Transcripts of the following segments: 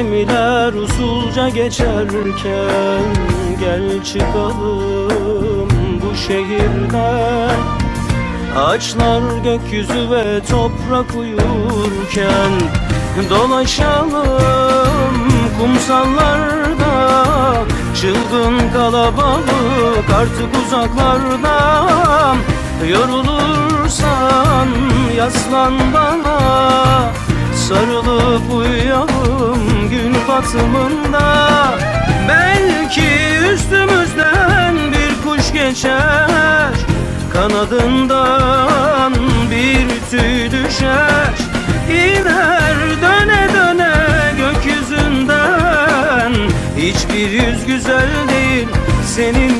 gemiler usulca geçerken Gel çıkalım bu şehirden. Ağaçlar gökyüzü ve toprak uyurken Dolaşalım kumsallarda. Çılgın kalabalık artık uzaklarda. Yorulursan yaslan bana Sarılıp uyuyalım gün batımında. Belki üstümüzden bir kuş geçer Kanadından bir tüy düşer. İner döne döne gökyüzünden Hiçbir yüz güzel değil senin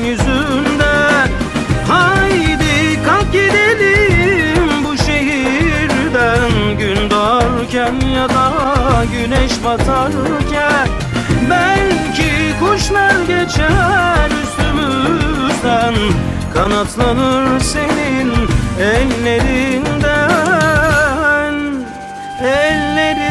doğarken ya da güneş batarken Belki kuşlar geçer üstümüzden Kanatlanır senin ellerinden Ellerinden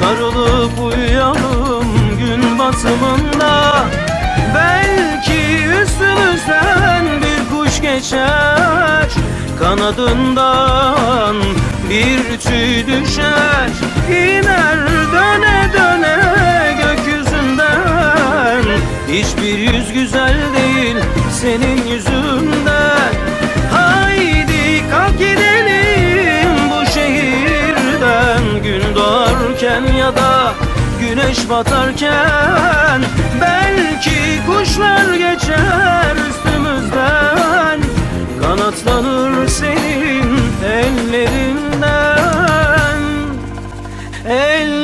Sarılıp uyuyalım gün batımında. Belki üstümüzden bir kuş geçer. Kanadından bir tüy düşer. İner döne döne gökyüzünden. Hiçbir yüz güzel değil senin yüzünden da güneş batarken Belki kuşlar geçer üstümüzden. Kanatlanır senin ellerinden. Ellerinden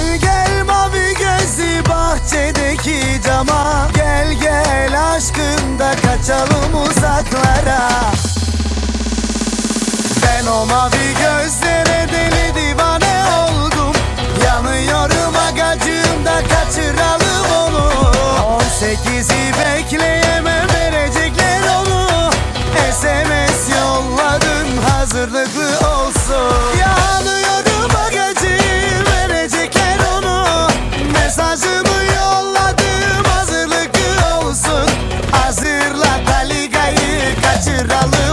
Gel gel mavi gözlü bahçedeki cama. Gel gel aşkında kaçalım uzaklara. Ben o mavi gözlere deli divane oldum. Yanıyorum agacığımda kaçıralım onu. 18'i bekle dalın